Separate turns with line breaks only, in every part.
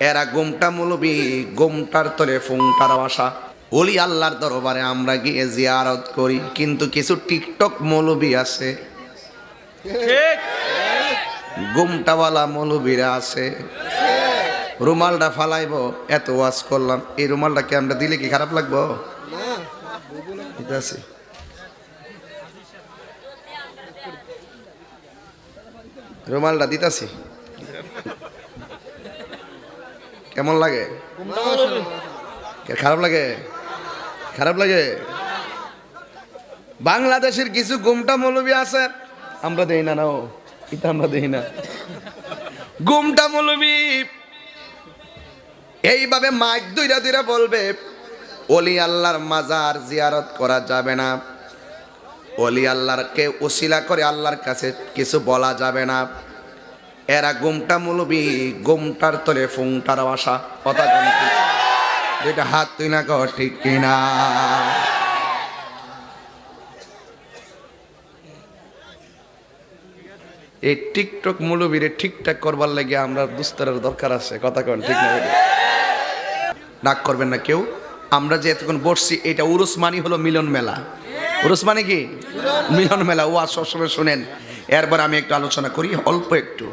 এরা গুমটা মৌলবি গোমটার তলে ফুংটার বাসা। ওলি আল্লাহর দরবারে আমরা গিয়ে জিয়ারত করি কিন্তু কিছু টিকটক মৌলবি আছে। গুমটাওয়ালা মৌলবীরা আছে। রুমালটা ফালাইব এত ওয়াজ করলাম। এই রুমালটাকে আমরা দিলে কি খারাপ লাগবো? ঠিক আছে। রুমালটা দিতাছি। কেমন লাগে? খারাপ লাগে? খারাপ লাগে? বাংলাদেশের কিছু গুমটা মৌলবি আছে? আমরা দেই না না ও। এটা আমরা দেই না। গুমটা মৌলবী। এইভাবে মাইক দুইরা দুইরা বলবে, অলি আল্লাহর মাজার জিয়ারত করা যাবে না। অলি আল্লাহরকে ওসিলা করে আল্লাহর কাছে কিছু বলা যাবে না। এরা গোমটা মৌলবী, গোমটার তলে ফুংটার বাসা। কথা দুইটা হাত তুই না কর, ঠিক কিনা? এই টিকটক মৌলবীরে ঠিকঠাক করবার লাগে আমরা দুস্তরের দরকার আছে, কথা কন ঠিক না? রাগ করবেন না কেউ। আমরা যে এতক্ষণ বসছি, এটা উরুস মানি হলো মিলন মেলা। উরুস মানে কি? মিলন মেলা। ও আর সবসময় শুনেন। এরপর আমি একটু আলোচনা করি, অল্প একটু।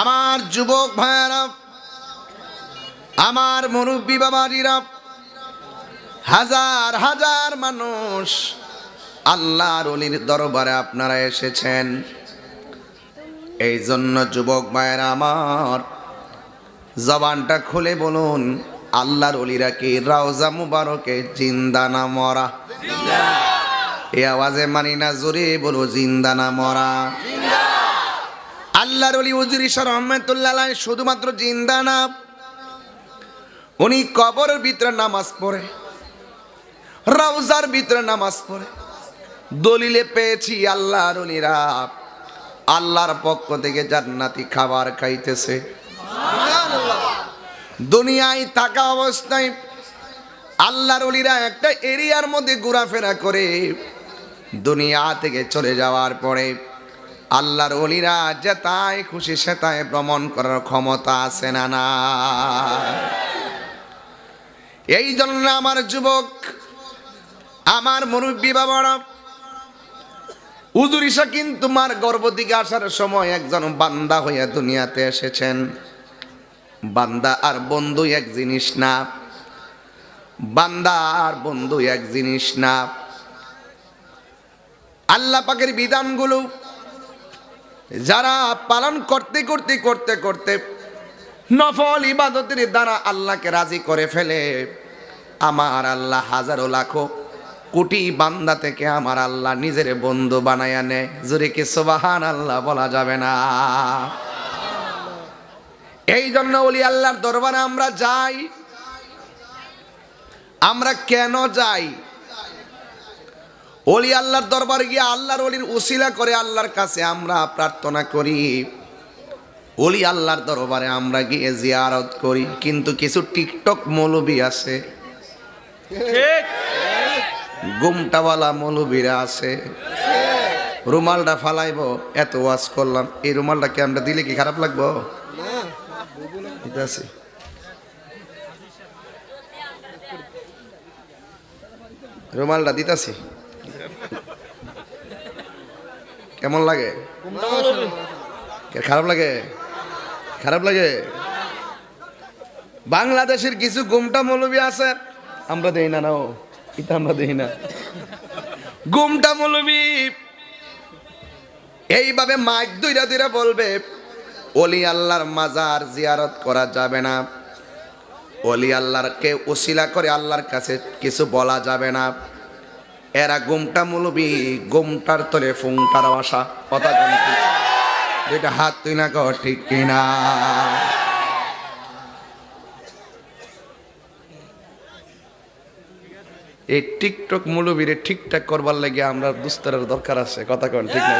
আমার যুবক ভাইয়ারা আমার মুরব্বী বাবাজিরা হাজার হাজার মানুষ আল্লাহর অলির দরবারে আপনারা এসেছেন। এই জন্য যুবক মায়েরা আমার জবানটা খুলে বলুন আল্লাহর অলিরা কি রাউজা মুবারকে জিন্দা না মরা? এই আওয়াজে মানি না জোরে বলো জিন্দা না মরা? আল্লাহর অলি উজুরি সর রহমতুল্লাহ শুধুমাত্র জিন্দা না, উনি কবরের ভিতরে নামাজ পড়ে রাউজার ভিতরে নামাজ পড়ে। দলিলে পেয়েছি আল্লাহর অলিরা আল্লাহর পক্ষ থেকে জান্নাতি খাবার খাইতেছে। দুনিয়ায় থাকা অবস্থায় আল্লাহর অলিরা একটা এরিয়ার মধ্যে ঘোরাফেরা করে, দুনিয়া থেকে চলে যাওয়ার পরে আল্লাহর অলিরা যেতায় খুশি সেতায় ভ্রমণ করার ক্ষমতা আছে না না? এই জন্য আমার যুবক, আমার মুরব্বী বাবারা উজুরিসা কিন্তু তোমার গর্ব দিকে আসার সময় একজন বান্দা হইয়া দুনিয়াতে এসেছেন। বান্দা আর বন্ধু এক জিনিস না। বান্দা আর বন্ধু এক জিনিস না। আল্লাহ পাকের বিধানগুলো যারা পালন করতে করতে করতে করতে নফল ইবাদতের দ্বারা আল্লাহকে রাজি করে ফেলে, আমার আল্লাহ হাজারো লাখো কোটি বান্দা থেকে আমার আল্লাহ নিজের বন্ধু বানায় নেয়। জোরে কি সোবাহান আল্লাহ বলা যাবে না? এই জন্য বলি আল্লাহর দরবারে আমরা যাই। আমরা কেন যাই? অলি আল্লাহর দরবারে গিয়ে আল্লাহর অলির উসিলা করে আল্লাহর কাছে আমরা প্রার্থনা করি। অলি আল্লাহর দরবারে আমরা গিয়ে জিয়ারত করি কিন্তু কিছু টিকটক মৌলবী আছে গুমটাওয়ালা মৌলবীরা আছে রুমালটা ফালাইব এত ওয়াজ করলাম। এই রুমালটাকে আমরা দিলে কি খারাপ লাগবো? আছে। রুমালটা দিতাছি। কেমন লাগে? খারাপ লাগে? খারাপ লাগে? বাংলাদেশের কিছু গুমটা মৌলবী আছে? আমরা দেই না না ও। এটা আমরা দেই না। গুমটা মৌলবী, এইভাবে মাইক দুইরা দুইরা বলবে অলি আল্লাহর মাজার জিয়ারত করা যাবে না। অলি আল্লাহরকে ওসিলা করে আল্লাহর কাছে কিছু বলা যাবে না। এরা গোমটা মূলবি, গোমটার তরে ফুংটার বাসা কথা এটা হাত তুই না কর, ঠিক কিনা এই টিকটক মূলবীরে ঠিকঠাক করবার লাগে আমরা দুস্তরের দরকার আছে, কথা কন, ঠিক না